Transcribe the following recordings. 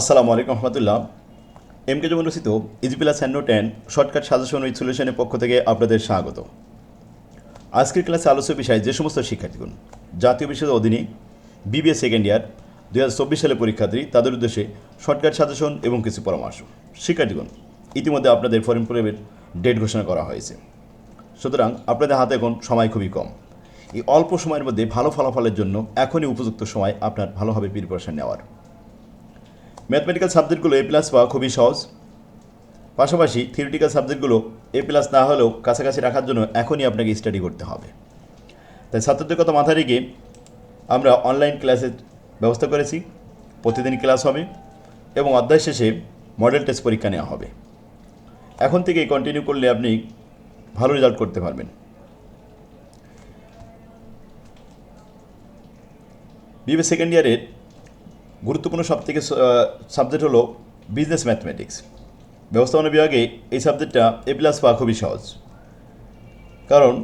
আসসালামু আলাইকুম রহমতুল্লাহ। M K যেমন রচিত easy plus ten, shortcut suggestion with সলিউশনের পক্ষ থেকে আপনাদের স্বাগত। আজকের ক্লাসে আলোচ্য বিষয় যে সমস্ত শিক্ষার্থীগণ, জাতীয় বিষয়ের অধীনে বিবিএ সেকেন্ড ইয়ার দু হাজার চব্বিশ সালে পরীক্ষার্থী, তাদের উদ্দেশ্যে শর্টকাট সাজেশন এবং কিছু পরামর্শ। শিক্ষার্থীগণ, ইতিমধ্যে আপনাদের ফরেন প্রবের ডেট ঘোষণা করা হয়েছে। সুতরাং আপনাদের হাতে এখন সময় খুবই কম। এই অল্প সময়ের মধ্যে ভালো ফলাফলের জন্য এখনই উপযুক্ত সময় আপনার ভালোভাবে প্রিপারেশন নেওয়ার। ম্যাথমেটিক্যাল সাবজেক্টগুলো এ প্লাস পাওয়া খুবই সহজ। পাশাপাশি থিওরিটিক্যাল সাবজেক্টগুলো এ প্লাস না হলেও কাছাকাছি রাখার জন্য এখনই আপনাকে স্টাডি করতে হবে। তাই ছাত্রদের কথা মাথায় রেখে আমরা অনলাইন ক্লাসের ব্যবস্থা করেছি। প্রতিদিন ক্লাস হবে এবং অধ্যায় শেষে মডেল টেস্ট পরীক্ষা নেওয়া হবে। এখন থেকে কন্টিনিউ করলে আপনি ভালো রেজাল্ট করতে পারবেন। বিবে সেকেন্ড ইয়ারের গুরুত্বপূর্ণ সব থেকে সাবজেক্ট হলো বিজনেস ম্যাথমেটিক্স ব্যবস্থাপনা বিভাগে এই সাবজেক্টটা এ প্লাস পাওয়া খুবই সহজ। কারণ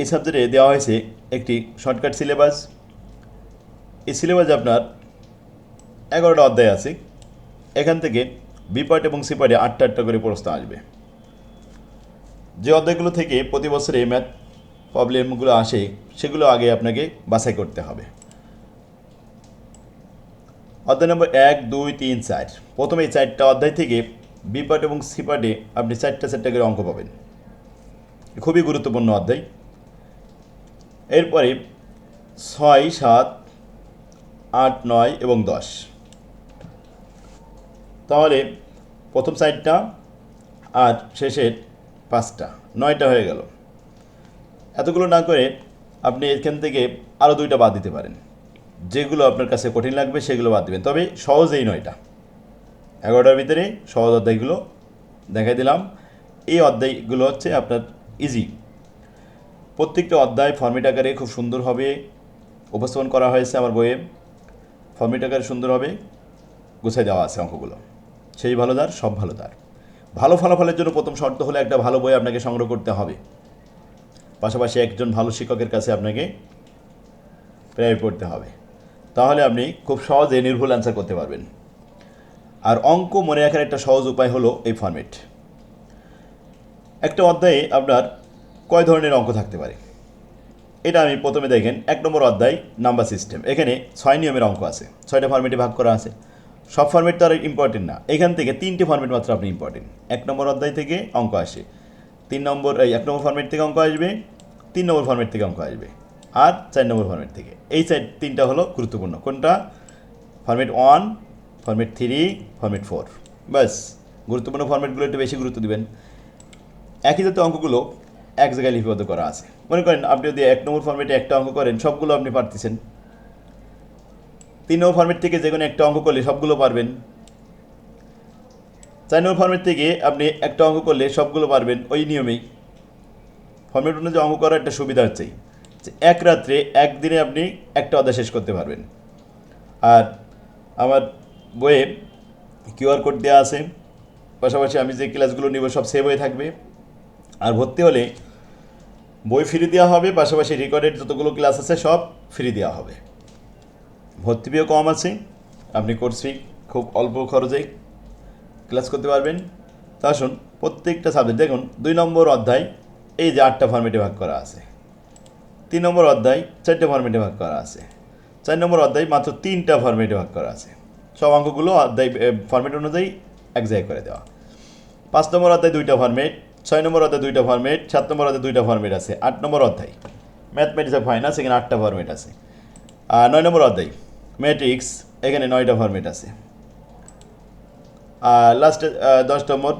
এই সাবজেক্টে দেওয়া হয়েছে একটি শর্টকাট সিলেবাস এই সিলেবাস আপনার এগারোটা অধ্যায় আছে। এখান থেকে বি পার্ট এবং সি পার্টে আটটা আটটা করে প্রশ্ন আসবে। যে অধ্যায়গুলো থেকে প্রতি বছরে ম্যাথ প্রবলেমগুলো আসে, সেগুলো আগে আপনাকে বাছাই করতে হবে। অধ্যায় নম্বর এক, দুই, তিন, চার। প্রথমে এই চারটা অধ্যায় থেকে বি পার্ট এবং সি পার্টে আপনি চারটা চারটা করে অঙ্ক পাবেন। খুবই গুরুত্বপূর্ণ অধ্যায়। এরপরে ছয়, সাত, আট, নয় এবং দশ। তাহলে প্রথম সাইডটা আর শেষের পাঁচটা। নয়টা হয়ে গেল। এতগুলো না করে আপনি এখান থেকে আরও দুইটা বাদ দিতে পারেন। যেগুলো আপনার কাছে কঠিন লাগবে, সেগুলো বাদ দেবেন। তবে সহজেই নয় এটা। এগারোটার ভিতরে সহজ অধ্যায়গুলো দেখাই দিলাম। এই অধ্যায়গুলো হচ্ছে আপনার ইজি প্রত্যেকটা অধ্যায় ফর্মেট আকারে খুব সুন্দরভাবে উপস্থাপন করা হয়েছে আমার বইয়ে। ফর্মেট আকারে সুন্দরভাবে গুছাই দেওয়া আছে অঙ্কগুলো। সেই ভালো দার সব ভালো দার ভালো ফলাফলের জন্য প্রথম শর্ত হলে একটা ভালো বই আপনাকে সংগ্রহ করতে হবে। পাশাপাশি একজন ভালো শিক্ষকের কাছে আপনাকে প্রায় পড়তে হবে। তাহলে আপনি খুব সহজে নির্ভুল অ্যান্সার করতে পারবেন। আর অঙ্ক মনে রাখার একটা সহজ উপায় হলো এই ফর্মেট একটা অধ্যায়ে আপনার কয় ধরনের অঙ্ক থাকতে পারে? এটা আমি প্রথমে দেখেন, এক নম্বর অধ্যায় নাম্বার সিস্টেম এখানে ছয় নিয়মের অঙ্ক আছে। ছয়টা ফর্মেটে ভাগ করা আছে। সব ফর্মেট তো আর ইম্পর্টেন্ট না। এখান থেকে তিনটে ফর্মেট মাত্র আপনি ইম্পর্টেন্ট এক নম্বর অধ্যায় থেকে অঙ্ক আসে। তিন নম্বর, এই এক নম্বর ফর্মেট থেকে অঙ্ক আসবে, তিন নম্বর ফর্মেট থেকে অঙ্ক আসবে। আর চার নম্বর ফর্মেট থেকে। এই চার তিনটা হলো গুরুত্বপূর্ণ। কোনটা? Format one format three format four ব্যাস, গুরুত্বপূর্ণ ফর্মেটগুলো একটু বেশি গুরুত্ব দেবেন। একই জাতীয় অঙ্কগুলো এক জায়গায় লিপিবদ্ধ করা আছে। মনে করেন আপনি যদি এক নম্বর ফর্মেটে একটা অঙ্ক করেন, সবগুলো আপনি পারতেছেন। তিন নম্বর ফর্মেট থেকে যে কোনো একটা অঙ্ক করলে সবগুলো পারবেন। চার নম্বর ফর্মেট থেকে আপনি একটা অঙ্ক করলে সবগুলো পারবেন ওই নিয়মেই। ফর্মেট অনুযায়ী অঙ্ক করার একটা সুবিধা হচ্ছে। যে এক রাত্রে, একদিনে আপনি একটা অধ্যায় শেষ করতে পারবেন। আর আমার বইয়ে কিউআর কোড দেওয়া আছে, পাশাপাশি আমি যে ক্লাসগুলো নিব সব সেভ হয়ে থাকবে। আর ভর্তি হলে বই ফ্রি দেওয়া হবে, পাশাপাশি রেকর্ডেড যতগুলো ক্লাস আছে সব ফ্রি দেওয়া হবে। ভর্তি ফিও কম আছে, আপনি কোর্স ফি খুব অল্প খরচে ক্লাস করতে পারবেন। তা আসুন, প্রত্যেকটা সাবজেক্ট দেখুন, দুই নম্বর অধ্যায়, এই যে আটটা ফর্মেটে ভাগ করা আছে। তিন নম্বর অধ্যায় চারটে ফর্মেটে ভাগ করা আছে। চার নম্বর অধ্যায় মাত্র তিনটা ফর্মেটে ভাগ করা আছে। সব অঙ্কগুলো অধ্যায় ফর্মেট অনুযায়ী এক জায়গায় করে দেওয়া। পাঁচ নম্বর অধ্যায় দুইটা ফর্মেট ছয় নম্বর অধ্যায় দুইটা ফর্মেট সাত নম্বর অধ্যায় দুইটা ফর্মেট আছে, আট নম্বর অধ্যায়। ম্যাথমেটিক্স ফাইনান্স এখানে আটটা ফর্মেট আছে। আর নয় নম্বর অধ্যায় ম্যাট্রিক্স এখানে নয়টা ফর্মেট আছে। আর লাস্টে দশ নম্বর,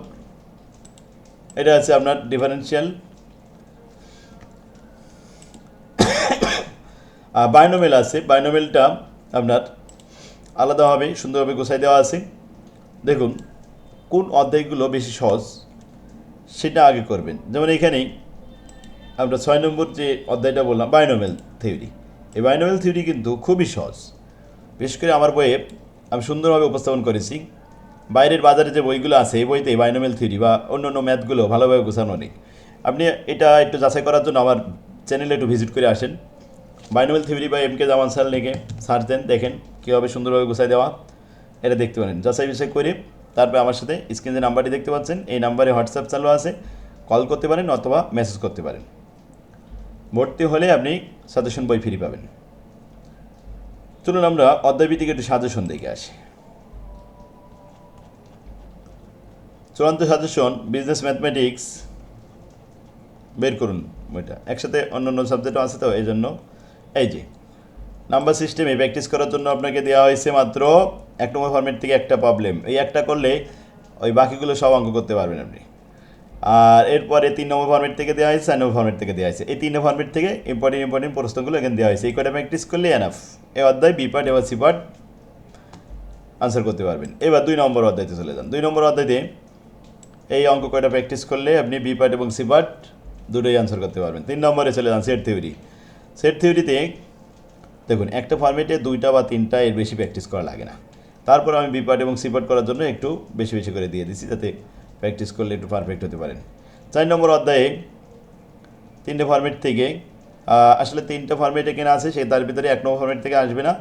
এটা আছে আপনার ডিফারেন্সিয়াল বাইনোমেল আছে। বাইনোমেলটা আপনার আলাদাভাবে সুন্দরভাবে গোছাই দেওয়া আছে। দেখুন, কোন অধ্যায়গুলো বেশি সহজ, সেটা আগে করবেন। যেমন এখানেই আমরা ছয় নম্বর যে অধ্যায়টা বললাম বাইনোমেল থিওরি এই বাইনোমেল থিওরি কিন্তু খুবই সহজ। বিশেষ করে আমার বইয়ে আমি সুন্দরভাবে উপস্থাপন করেছি। বাইরের বাজারে যে বইগুলো আছে, এই বইতে বাইনোমেল থিওরি বা অন্য অন্য ম্যাথগুলো ভালোভাবে গোছানো নেই। আপনি এটা একটু যাচাই করার জন্য আমার চ্যানেলে একটু ভিজিট করে আসেন। বাইনোমেল থিওরি বা এম কে জামান স্যার লিখে সার্চ দেন, দেখেন কীভাবে সুন্দরভাবে গুছাই দেওয়া, এটা দেখতে পারেন। যাচাই বিষয় করে তারপরে আমার সাথে স্ক্রিনে নাম্বারটি দেখতে পাচ্ছেন, এই নাম্বারে হোয়াটসঅ্যাপ চালু আছে, কল করতে পারেন অথবা মেসেজ করতে পারেন। ভর্তি হলে আপনি সাজেশন বই ফ্রি পাবেন। চলুন আমরা অধ্যায়ভিত্তিক একটু সাজেশন দেখে আসি। চূড়ান্ত সাজেশন, বিজনেস ম্যাথমেটিক্স, বের করুন বইটা। একসাথে অন্য অন্য সাবজেক্টও আছে তো, এই জন্য এই যে নাম্বার সিস্টেমে প্র্যাকটিস করার জন্য আপনাকে দেওয়া হয়েছে মাত্র এক নম্বর ফর্মেট থেকে একটা প্রবলেম এই একটা করলে ওই বাকিগুলো সব অঙ্ক করতে পারবেন আপনি। আর এরপরে তিন নম্বর ফর্মেট থেকে দেওয়া হয়েছে, চার নম্বর ফর্মেট থেকে দেওয়া হয়েছে। এই তিন ফর্মেট থেকে ইম্পর্টেন্ট ইম্পর্টেন্ট প্রশ্নগুলো এখানে দেওয়া হয়েছে। এই কটা প্র্যাকটিস করলে এনাফ এই অধ্যায় বি পার্ট এবার সি পার্ট আনসার করতে পারবেন। এবার দুই নম্বর অধ্যায়তে চলে যান। দুই নম্বর অধ্যায়তে এই অঙ্ক কয়টা প্র্যাকটিস করলে আপনি বি পার্ট এবং সি পার্ট দুটোই আনসার করতে পারবেন। তিন নম্বরে চলে যান সেট থিওরি সেট থিওরিতে দেখুন, একটা ফর্মেটে দুইটা বা তিনটা এর বেশি প্র্যাকটিস করা লাগে না। তারপর আমি বি পার্ট এবং সি পার্ট করার জন্য একটু বেশি বেশি করে দিয়ে দিচ্ছি, যাতে প্র্যাকটিস করলে একটু পারফেক্ট হতে পারেন। চার নম্বর অধ্যায়ে তিনটে ফর্মেট থেকে আসলে তিনটা ফর্মেট কেনা আছে সেই তার ভিতরে এক নম্বর ফর্মেট থেকে আসবে না।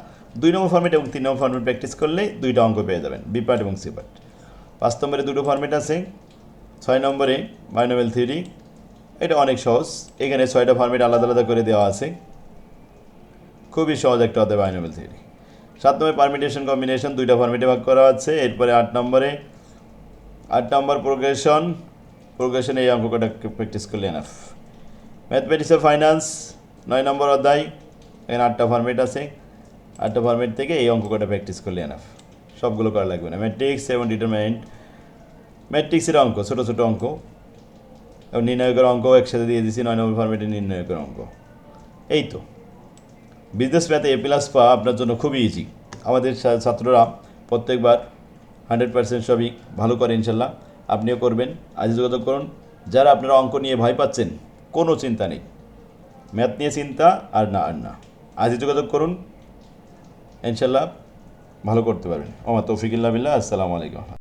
দুই নম্বর ফর্মেট এবং তিন নম্বর ফর্মেট প্র্যাকটিস করলে দুইটা অঙ্ক পেয়ে যাবেন বি পার্ট এবং সি পার্ট পাঁচ নম্বরে দুটো ফর্মেট আছে, ছয় নম্বরে বাইনোভেল থিওরি এটা অনেক সহজ। এখানে ছয়টা ফর্মেট আলাদা আলাদা করে দেওয়া আছে। খুবই সহজ একটা হতে বাইনোভেল থিওরি সাত নম্বরে পারমিটেশন কম্বিনেশন দুইটা ফর্মেটে ভাগ করা আছে। এরপরে আট নম্বরে, আট নম্বর প্রোগ্রেশন প্রোগ্রেশন এই অঙ্কটা প্র্যাকটিস করলে এনাফ ম্যাথমেটিক্স অফ ফাইন্যান্স নয় নম্বর অধ্যায়, এখানে আটটা ফর্মেট আছে। আটটা ফর্মেট থেকে এই অঙ্কটা প্র্যাকটিস করলে এনাফ সবগুলো করা লাগবে না। ম্যাট্রিক্স এবং ডিটারমেন্ট ম্যাট্রিক্সের অঙ্ক, ছোটো ছোটো অঙ্ক। এবং নির্ণায়কের অঙ্ক একসাথে দিয়ে দিয়েছি নয় নম্বর ফর্মেটে নির্ণায়কের অঙ্ক। এই তো। বিজনেস ম্যাথে এ প্লাস পাওয়া আপনার জন্য খুবই ইজি আমাদের ছাত্ররা প্রত্যেকবার হান্ড্রেড পার্সেন্ট সবই ভালো করে ইনশাল্লাহ আপনিও করবেন। আজ যোগাযোগ করুন। যারা আপনারা অঙ্ক নিয়ে ভয় পাচ্ছেন, কোনো চিন্তা নেই। ম্যাথ নিয়ে চিন্তা আর না আর না। আজই যোগাযোগ করুন। ইনশাল্লাহ ভালো করতে পারবেন। আমার তৌফিকুল্লাহ বিল্লাহ। আসসালামু আলাইকুম।